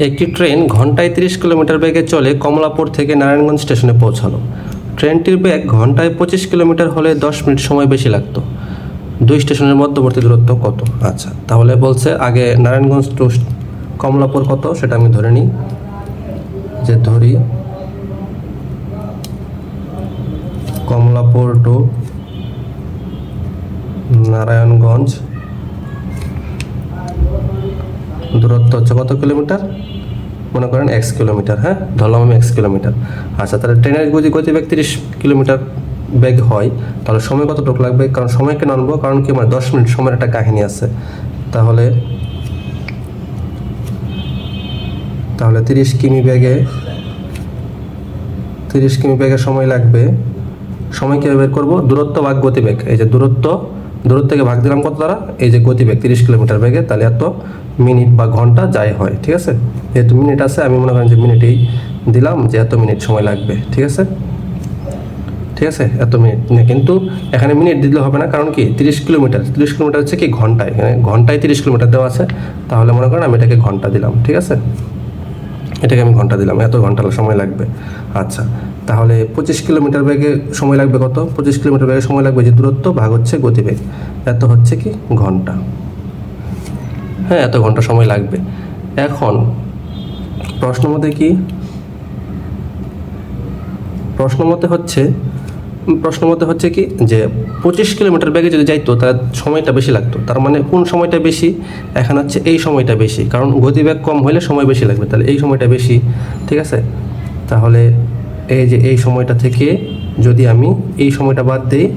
একটি ট্রেন ঘন্টায় তিরিশ কিলোমিটার বেগে চলে কমলাপুর থেকে নারায়ণগঞ্জ স্টেশনে পৌঁছালো। ট্রেনটির বেগ ঘন্টায় পঁচিশ কিলোমিটার হলে দশ মিনিট সময় বেশি লাগতো। দুই স্টেশনের মধ্যবর্তী দূরত্ব কত? আচ্ছা। তাহলে বলছে আগে নারায়ণগঞ্জ টু কমলাপুর কত? সেটা আমি ধরে নিই। যে ধরি কমলাপুর টু নারায়ণগঞ্জ দূরত্ব হচ্ছে কত কিলোমিটার? মনে করেন এক্স কিলোমিটার হ্যাঁ? ধরলাম আমি এক্স কিলোমিটার। আচ্ছা তাহলে ট্রেনের গতি গতিবেগ তিরিশ কিলোমিটার বেগ হয়। তাহলে সময় কতটুকু লাগবে? কারণ সময় কেন আনব কারণ কি মানে দশ মিনিট সময়ের একটা কাহিনী আছে। তাহলে তাহলে তিরিশ কিমি বেগে, তিরিশ কিমি বেগে সময় লাগবে। সময় কীভাবে বের করব? দূরত্ব ভাগ গতিবেগ এই যে দূরত্ব দূরত্ব থেকে ভাগ দিলাম কত দ্বারা? এই যে গতিবেগ তিরিশ কিলোমিটার বেগে, তাহলে এত মিনিট বা ঘণ্টা যাই হয় ঠিক আছে? যেহেতু মিনিট আছে আমি মনে করেন যে মিনিটেই দিলাম যে এত মিনিট সময় লাগবে ঠিক আছে? ঠিক আছে? এত মিনিট। না, কিন্তু এখানে মিনিট দিলে হবে না কারণ কি? তিরিশ কিলোমিটার। তিরিশ কিলোমিটার হচ্ছে কি? ঘন্টায়। এখানে ঘন্টায় তিরিশ কিলোমিটার দেওয়া আছে। তাহলে মনে করেন আমি এটাকে ঘণ্টা দিলাম ঠিক আছে? এটাকে আমি ঘণ্টা দিলাম এত ঘণ্টা সময় লাগবে। আচ্ছা তাহলে পঁচিশ কিলোমিটার বেগে সময় লাগবে কত? পঁচিশ কিলোমিটার বেগে সময় লাগবে যে দূরত্ব? ভাগ হচ্ছে গতিবেগ। এত হচ্ছে কি? ঘণ্টা। হ্যাঁ এত ঘণ্টা সময় লাগবে। এখন, প্রশ্ন মতে কি? প্রশ্ন মতে হচ্ছে, প্রশ্ন মতে হচ্ছে কি যে, পঁচিশ কিলোমিটার বেগে যদি যাইতো তার সময়টা বেশি লাগতো। তার মানে কোন সময়টা বেশি? এখন হচ্ছে এই সময়টা বেশি। কারণ গতিবেগ কম হলে সময় বেশি লাগবে। তাহলে এই সময়টা বেশি। ঠিক আছে? তাহলে এই যে এই সময়টা থেকে যদি আমি এই সময়টা বাদ দিই,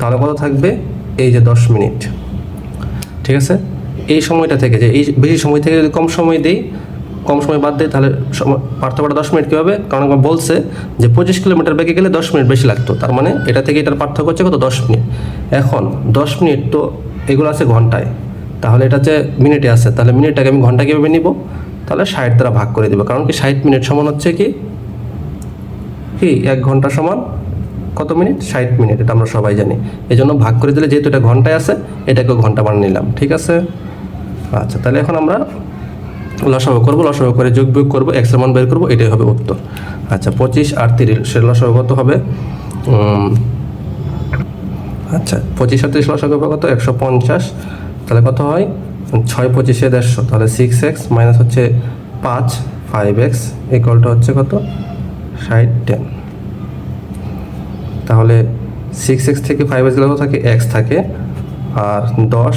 তাহলে কত থাকবে? এই যে দশ মিনিট। ঠিক আছে? এই সময়টা থেকে যে এই বেশি সময় থেকে যদি কম সময় দেই, কম সময় বাদ দেয় তাহলে পার্থক্যটা দশ মিনিট কী হবে কারণ আমার বলছে যে পঁচিশ কিলোমিটার বেগে গেলে দশ মিনিট বেশি লাগতো। তার মানে এটা থেকে এটার পার্থক্য হচ্ছে কত? দশ মিনিট। এখন দশ মিনিট তো এগুলো আছে ঘন্টায়। তাহলে এটা যে মিনিটে আছে। তাহলে মিনিটটাকে আমি ঘণ্টা কীভাবে নিব? তাহলে ষাট দ্বারা ভাগ করে দেবো। কারণ কি ষাট মিনিট সমান হচ্ছে কি? কি? এক ঘণ্টা সমান কত মিনিট? ষাট মিনিট। এটা আমরা সবাই জানি। এই জন্য ভাগ করে দিলে যেহেতু এটা ঘন্টায় আছে, এটাকেও ঘণ্টা বানিয়ে নিলাম। ঠিক আছে? আচ্ছা তাহলে এখন আমরা লসাগু করব, লসাগু করে যোগ বিয়োগ করব এক্সের মান বের করব, এটাই হবে উত্তর। আচ্ছা পঁচিশ আর তিরিশ, সে লসাগু কত হবে? আচ্ছা পঁচিশ আর তিরিশ লসাগু কত? একশো পঞ্চাশ। তাহলে কত হয়? ছয় পঁচিশে দেড়শো। তাহলে সিক্স এক্স মাইনাস হচ্ছে পাঁচ ফাইভ এক্স ইকুয়ালটা হচ্ছে কত? ষাট টেন তাহলে সিক্স এক্স থেকে ফাইভ এক্স গেলে থাকে? এক্স থাকে। আর দশ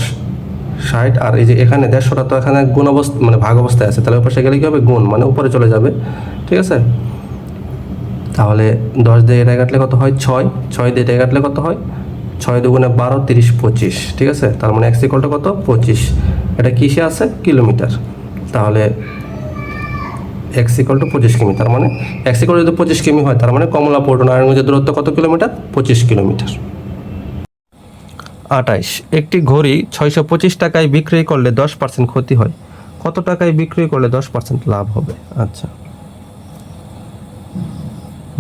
ষাট, আর এই যে এখানে দেড়শোটা তো এখানে গুণ অবস্থা মানে ভাগ অবস্থায় আছে। তাহলে ওপাশে গেলে কী হবে? গুণ মানে উপরে চলে যাবে। ঠিক আছে? তাহলে দশ দিয়ে এটা কাটলে কত হয়? ছয়। ছয় দিয়ে এটা কাটলে কত হয়? ছয় দুগুণে বারো, তিরিশ, পঁচিশ। ঠিক আছে? তার মানে এক্স কত? পঁচিশ। এটা কিসে আছে? কিলোমিটার। তাহলে এক্স ইকল টু পঁচিশ কিমি, তার মানে এক্স ইকল যদি পঁচিশ কিমি হয়, তার মানে কমলাপুর, নারায়ণগঞ্জের দূরত্ব কত কিলোমিটার? পঁচিশ কিলোমিটার। আটাইশ একটি ঘড়ি ছয়শো পঁচিশ টাকায় বিক্রয় করলে দশ পার্সেন্ট ক্ষতি হয়। কত টাকায় বিক্রয় করলে দশ পার্সেন্ট লাভ হবে? আচ্ছা।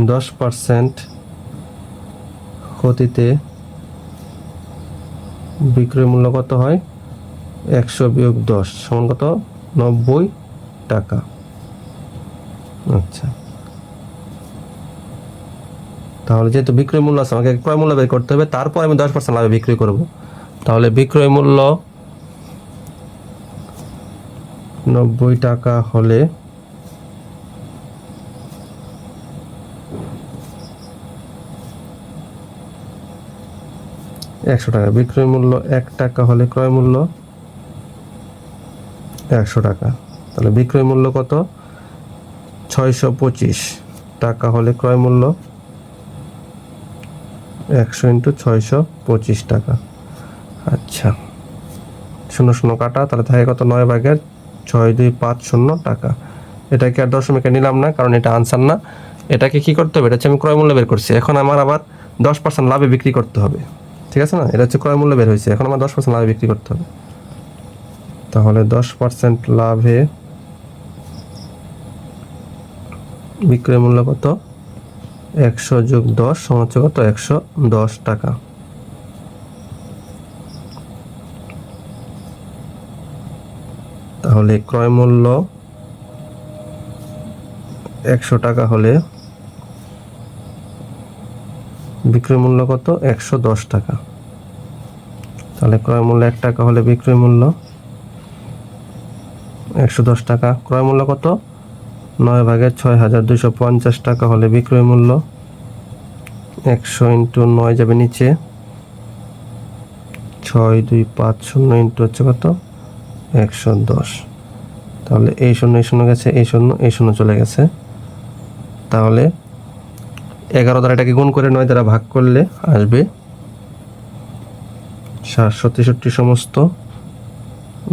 দশ পার্সেন্ট ক্ষতিতে বিক্রয় মূল্য কত হয়? একশো বিয়োগ দশ সমান কত? নব্বই টাকা। আচ্ছা। তাহলে যেহেতু বিক্রয় মূল্য আছে, আমাকে ক্রয় মূল্য বের করতে হবে, তারপর আমি দশ পার্সেন্ট লাভে বিক্রি করব। তাহলে বিক্রয় মূল্য নব্বই টাকা হলে একশো টাকা। বিক্রয় মূল্য এক টাকা হলে ক্রয় মূল্য একশো টাকা। তাহলে বিক্রয় মূল্য কত? ছয়শো পঁচিশ টাকা হলে ক্রয় মূল্য একশো ইন্টু ছয়শো পঁচিশ টাকা। আচ্ছা। শূন্য শূন্য কাটা, তাহলে থাকে কত? নয় ভাগের ছয় দুই পাঁচ শূন্য টাকা। এটাকে আর দশমিকে নিলাম না, কারণ এটা আনসার না। এটাকে কি করতে হবে? এটা হচ্ছে আমি ক্রয় মূল্য বের করছি। এখন আমার আবার দশ পার্সেন্ট লাভে বিক্রি করতে হবে। ঠিক আছে না? এটা হচ্ছে ক্রয় মূল্য বের হয়েছে। এখন আমার দশ পার্সেন্ট লাভে বিক্রি করতে হবে। তাহলে দশ পার্সেন্ট লাভে বিক্রয় মূল্য কত? একশো যোগ দশ সমান হচ্ছে কত? একশো দশ টাকা। তাহলে ক্রয় মূল্য একশো টাকা হলে বিক্রয় মূল্য কত? একশো দশ টাকা। তাহলে ক্রয় মূল্য এক টাকা হলে বিক্রয় মূল্য একশো দশ টাকা। ক্রয় মূল্য কত? নয় ভাগের ছয় হাজার দুশো পঞ্চাশ টাকা হলে বিক্রয় মূল্য একশো ইন্টু নয় যাবে নিচে। ছয় দুই পাঁচ শূন্য ইন্টু হচ্ছে কত? একশো দশ। তাহলে এই শূন্য এই শূন্য গেছে, এই শূন্য এই শূন্য চলে গেছে। তাহলে এগারো দ্বারা এটাকে গুণ করে নয় দ্বারা ভাগ করলে আসবে সাতশো তেষট্টি সমস্ত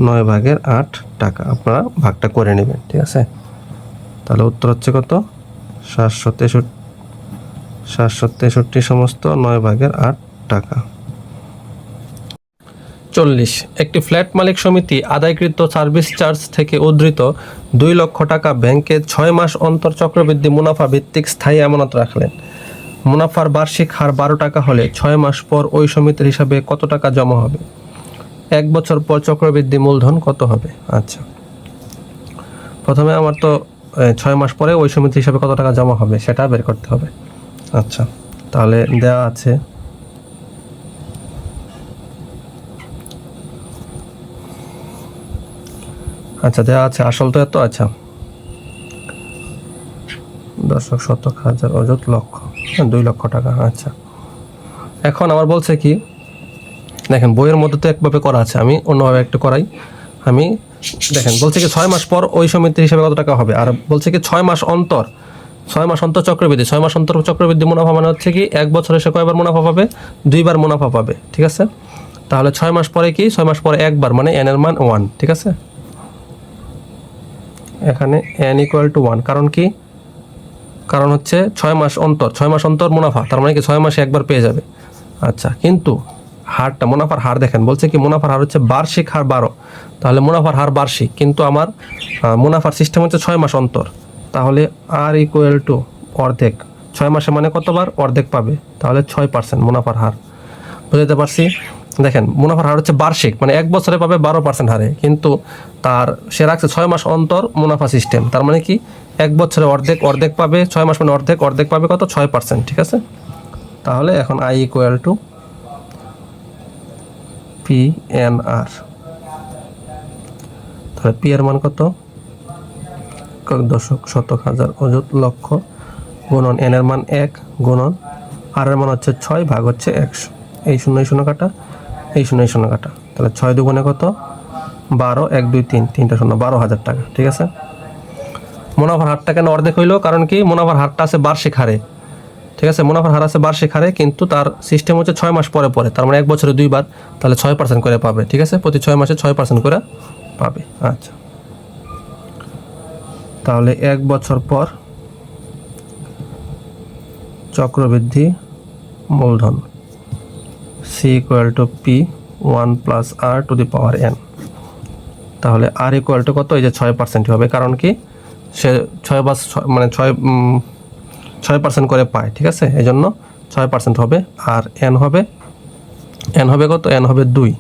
নয় ভাগের আট টাকা। আপনারা ভাগটা করে নেবেন, ঠিক আছে? তাহলে উত্তর হচ্ছে কত? সাতশো তেষট্টি সাতশো তেষট্টি সমস্ত নয় ভাগের আট টাকা। চল্লিশ। একটি ফ্ল্যাট মালিক সমিতি আদায়কৃত সার্ভিস চার্জ থেকে উদ্ধৃত দুই লক্ষ টাকা ব্যাংকে ছয় মাস অন্তর চক্রবৃদ্ধি মুনাফা ভিত্তিক স্থায়ী আমানত রাখলেন। মুনাফার বার্ষিক হার বারো টাকা হলে ছয় মাস পর ওই সমিতির হিসাবে কত টাকা জমা হবে? এক বছর পর চক্রবৃদ্ধি মূলধন কত হবে? আচ্ছা। প্রথমে আমার তো ছয় মাস পরে ওই সমিতি হিসাবে কত টাকা জমা হবে সেটা বের করতে হবে। আচ্ছা। তাহলে দেওয়া আছে। আচ্ছা দেওয়া আছে। আসল তো এত? আচ্ছা। দশক শতক হাজার অযুত লক্ষ। হ্যাঁ, দুই লক্ষ টাকা। আচ্ছা। এখন আমার বলছে কি দেখেন বইয়ের মধ্যে তো একভাবে করা আছে। আমি অন্যভাবে একটু করাই। আমি, দেখেন, বলছে কি ছয় মাস পর ওই সমিতির হিসাবে কত টাকা হবে? আর বলছে কি ছয় মাস অন্তর, ছয় মাস অন্তর চক্রবৃদ্ধি, ছয় মাস অন্তর চক্রবৃদ্ধি মুনাফা মানে হচ্ছে কি এক বছরে সে কয়বার মুনাফা পাবে? দুইবার মুনাফা পাবে, ঠিক আছে? তাহলে ছয় মাস পরে কি? ছয় মাস পরে একবার মানে এন এর মান ওয়ান ঠিক আছে? এখানে এন ইকুয়াল টু ওয়ান কারণ কি? কারণ হচ্ছে ছয় মাস অন্তর, ছয় মাস অন্তর মুনাফা, তার মানে কি ছয় মাসে একবার পেয়ে যাবে। আচ্ছা কিন্তু হারটা, মুনাফার হার দেখেন, বলছে কি মুনাফার হার হচ্ছে বার্ষিক হার বারো। তাহলে মুনাফার হার বার্ষিক, কিন্তু আমার মুনাফার সিস্টেম হচ্ছে ছয় মাস অন্তর। তাহলে আর ইকুয়াল টু অর্ধেক। ছয় মাসে মানে কতবার? অর্ধেক পাবে। তাহলে ছয় পার্সেন্ট মুনাফার হার। বুঝতে পারছি? দেখেন, মুনাফার হার হচ্ছে বার্ষিক মানে এক বছরে পাবে বারো পার্সেন্ট হারে। কিন্তু তার, সে রাখছে ছয় মাস অন্তর মুনাফা সিস্টেম তার মানে কি? এক বছরে অর্ধেক অর্ধেক পাবে। ছয় মাস মানে অর্ধেক অর্ধেক পাবে কত? ছয় পার্সেন্ট ঠিক আছে? তাহলে এখন I equal to P N R তাহলে পি এর মান কত? একক দশক, শতক, হাজার, অযুত, লক্ষ, গুণন এন এর মান এক, গুণন আর এর মান হচ্ছে ছয় ভাগ হচ্ছে একশো। এই শূন্য শূন্য কাটা, এই শূন্য শূন্য কাটা। তাহলে ছয় দুগুণে কত? বারো, এক, দুই, তিন, তিনটা শূন্য, বারো হাজার টাকা, ঠিক আছে? মুনাফার হারটা কেন অর্ধেক হইল? কারণ কি? মুনাফার হারটা আছে বার্ষিক হারে। ঠিক আছে, মুনাফার হার আছে বার্ষিক হারে, কিন্তু তার সিস্টেম হচ্ছে ছয় মাস পরে পরে। তার মানে এক বছরে দুইবার, তাহলে ছয় পার্সেন্ট করে পাবে, ঠিক আছে? প্রতি ছয় মাসে ছয় পার্সেন্ট করে পাবে। আচ্ছা। তাহলে এক বছর পর চক্রবৃদ্ধি মূলধন C equal to P one plus R to the power N তাহলে আর ইকুয়াল টু কত? এই যে ছয় পার্সেন্ট হবে। কারণ কি? সে ছয় বাস মানে ছয় ছয় পার্সেন্ট করে পায়, ঠিক আছে? এই জন্য ছয় পার্সেন্ট হবে আর এন হবে এন হবে কত? এন হবে দুই।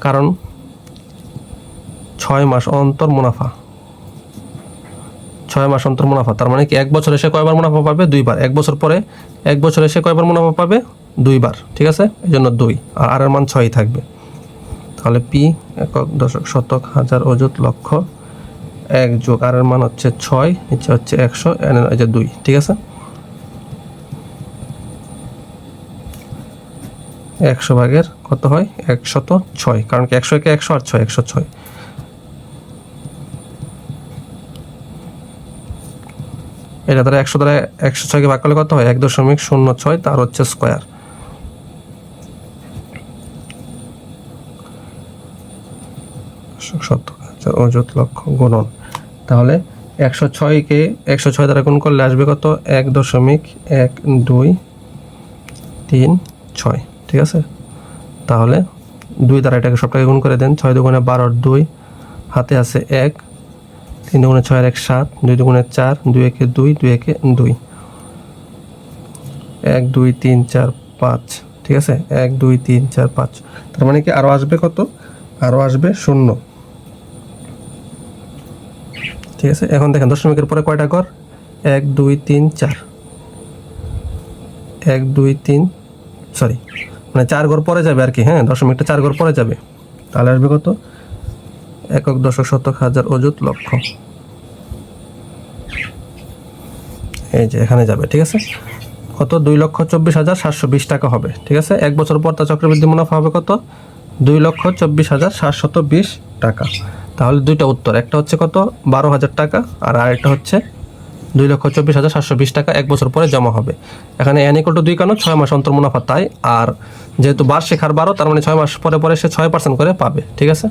কারণ ছয় মাস অন্তর মুনাফা। ছয় মাস অন্তর মুনাফা, তার মানে কি এক বছর এসে কয়বার মুনাফা পাবে? দুইবার। এক বছর পরে, এক বছর এসে কয়বার মুনাফা পাবে? দুইবার, ঠিক আছে? এই জন্য দুই। আর আর এর মান ছয়ই থাকবে। তাহলে পি একক দশক শতক হাজার অযুত লক্ষ এক যোগ আর এর মান হচ্ছে ছয়, নিচে হচ্ছে একশো, এন এই দুই, ঠিক আছে? একশো ভাগের কত হয়? একশত ছয়, কারণ কি একশো একে একশো আর ছয়, একশো ছয়। এটা দ্বারা একশো দ্বারা একশো ছয়কে ভাগ করলে কত হয়? এক দশমিক শূন্য ছয়, তার হচ্ছে স্কোয়ার। হাজার অযুত লক্ষ গুণন। তাহলে একশো ছয়কে একশো ছয় দ্বারা গুণ করলে আসবে কত? এক দশমিক এক দুই তিন ছয়, ঠিক আছে? তাহলে দুই দ্বারা এটাকে সবটাকে গুণ করে দেন, ছয় দুগুণে বারোর দুই, হাতে আছে এক, তিন দুগুণে ছয়ের এক সাত, দুই দুগুণে চার, দুই একে দুই দুই একে দুই। এক, দুই, তিন, চার, পাঁচ, ঠিক আছে? এক, দুই, তিন, চার, পাঁচ। তার মানে কি আরও আসবে কত? আরও আসবে শূন্য। ঠিক আছে? এখন দেখেন, দশমিকের পরে কয়টা ঘর এক, দুই, তিন, চার। এক, দুই, তিন সরি মানে চার ঘর পরে যাবে আর কি হ্যাঁ? দশমিকটা চার ঘর পরে যাবে। তাহলে আসবে কত? একক দশক শতক হাজার অযুত লক্ষ। এই যে, এখানে যাবে, ঠিক আছে? কত? দুই লক্ষ চব্বিশ হাজার সাতশো বিশ টাকা হবে, ঠিক আছে? এক বছর পর তার চক্রবৃদ্ধি মুনাফা হবে কত? দুই লক্ষ চব্বিশ হাজার সাতশত বিশ টাকা। তাহলে দুইটা উত্তর, একটা হচ্ছে কত? বারো হাজার টাকা আর আরেকটা হচ্ছে দুই লক্ষ চব্বিশ হাজার সাতশো বিশ টাকা এক বছর পরে জমা হবে। এখানে ইকুয়াল টু দুই কেন? ছয় মাস অন্তর মুনাফা তাই, আর যেহেতু বার্ষিক হার বারো, তার মানে ছয় মাস পরে পরে সে ছয় পার্সেন্ট করে পাবে, ঠিক আছে?